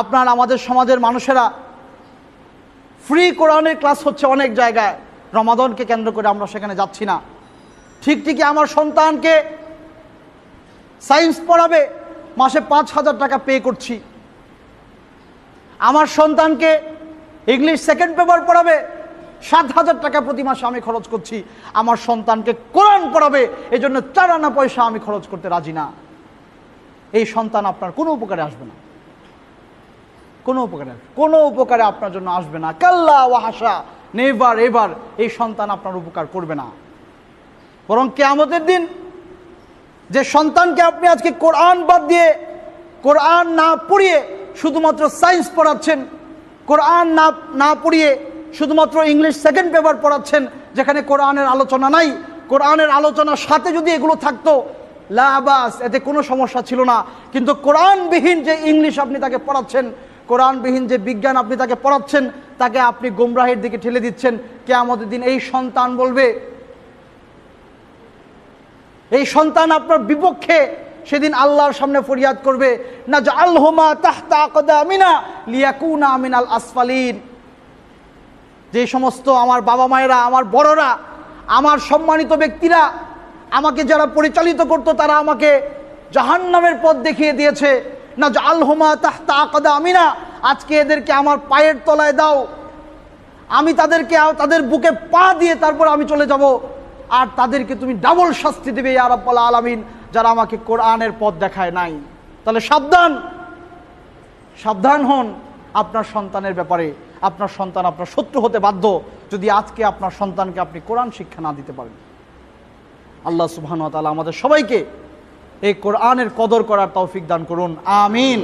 আপনার আমাদের সমাজের মানুষেরা ফ্রি কোরআনের ক্লাস হচ্ছে অনেক জায়গায়। রমাদনকে কেন্দ্র করে আমরা সেখানে যাচ্ছি না। ঠিক ঠিকই আমার সন্তানকে সায়েন্স পড়াবে, মাসে পাঁচ হাজার টাকা পে করছি। আমার সন্তানকে ইংলিশ সেকেন্ড পেপার পড়াবে, সাত হাজার টাকা প্রতি মাসে আমি খরচ করছি। আমার সন্তানকে কোরআন পড়াবে এই জন্য চার আনা পয়সা আমি খরচ করতে রাজি না। এই সন্তান আপনার কোনো উপকারে আসবে না। কোনো উপকারে কোনো উপকারে আপনার জন্য আসবে না। কাল্লা ওয়াহাসা নেবার এবার এই সন্তান আপনার উপকার করবে না। বরং কেয়ামতের দিন যে সন্তানকে আপনি আজকে কোরআন বাদ দিয়ে, কোরআন না পড়িয়ে শুধুমাত্র সায়েন্স পড়াচ্ছেন, কোরআন না না পড়িয়ে শুধুমাত্র ইংলিশ সেকেন্ড পেপার পড়াচ্ছেন, যেখানে কোরআনের আলোচনা নাই, কোরআনের আলোচনার সাথে যদি এগুলো থাকতো লাবাস এতে কোনো সমস্যা ছিল না। কিন্তু কোরআনবিহীন যে ইংলিশ আপনি তাকে পড়াচ্ছেন, কোরআনবিহীন যে বিজ্ঞান আপনি তাকে পড়াচ্ছেন, তাকে আপনি গোমরাহের দিকে ঠেলে দিচ্ছেন কে আমাদের দিন এই সন্তান বলবে, এই সন্তান আপনার বিপক্ষে সেদিন আল্লাহর সামনে ফরিয়াদ করবে না যে আল্লাহমা তাহতা লিয়াকুনা আমিনাল আসফালিন। যে সমস্ত আমার বাবা মায়েরা আমার বড়রা, আমার সম্মানিত ব্যক্তিরা আমাকে যারা পরিচালিত করতো, তারা আমাকে জাহান্নামের পথ দেখিয়ে দিয়েছে। না যে আলহমা তাহতা আকদা আমিনা, আজকে এদেরকে আমার পায়ের তলায় দাও। আমি তাদেরকে, তাদের বুকে পা দিয়ে তারপর আমি চলে যাব। আর তাদেরকে তুমি ডাবল শাস্তি দেবে ইয়ারব্বাল আলামিন, যারা আমাকে কোরআনের পথ দেখায় নাই। তাহলে সাবধান সাবধান হন আপনার সন্তানের ব্যাপারে। আপনার সন্তান আপনার শত্রু হতে বাধ্য, যদি আজকে আপনার সন্তানকে আপনি কোরআন শিক্ষা না দিতে পারেন। আল্লাহ সুবহান আমাদের সবাইকে এই কোরআনের কদর করার তৌফিক দান করুন। আমিন।